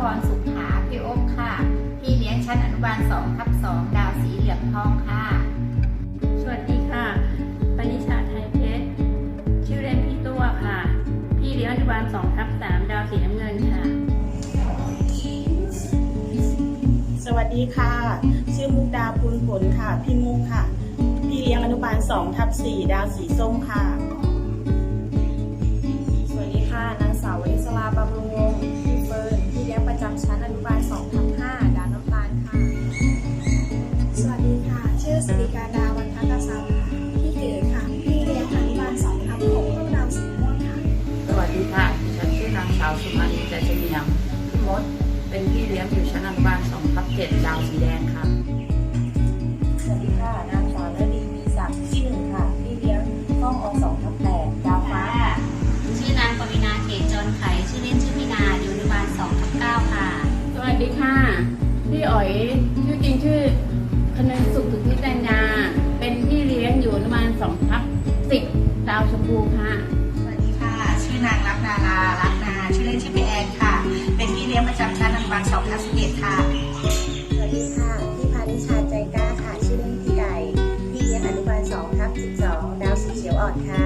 พรสุขาพี่โอ๊คค่ะ พี่เลี้ยงชั้นอนุบาลสองทับสองดาวสีเหลืองทองค่ะ สวัสดีค่ะปณิชาไทยเพชร ชื่อเล่นพี่ตัวค่ะ พี่เลี้ยงอนุบาลสองทับสามดาวสีน้ำเงินค่ะ สวัสดีค่ะ ชื่อมุกดาพูนผลค่ะ พี่มุกค่ะ พี่เลี้ยงอนุบาลสองทับสี่ดาวสีส้มค่ะางสาวสุมาลีใจเฉลียงพี่มด เป็นพี่เลี้ยงอยู่ชั้นอนุบาล2ทับ7ดาวสีแดงค่ะ สวัสดีค่ะ นางสาวนาดีมีศักดิ์ที่หนึ่งค่ะ พี่เลี้ยงห้องอ2ทับ8ดาวฟ้าค่ะชื่อนางปวีนาเขตจรไข ชื่อเล่นชื่อมินาอยู่อนุบาล2ทับ9ค่ะ สวัสดีค่ะ พี่อ๋อยชื่อจริงชื่อคนึงสุขสุทธิจัญญาเป็นพี่เลี้ยงอยู่อนุบาล2ทับ10ดาวชมพูค่ะ สวัสดีค่ะ ชื่อนางรักนารารักนา ชื่อเล่นชื่อพี่แอนค่ะ เป็นพี่เลี้ยงประจำชั้นอนุบาลสองทับ11ค่ะสวัสดีค่ะพี่พานิชาใจกล้าค่ะ ชื่อเล่นพี่ไก่ พี่เลี้ยงอนุบาลสองทับสิบสองดาวสีเขียวอ่อนค่ะ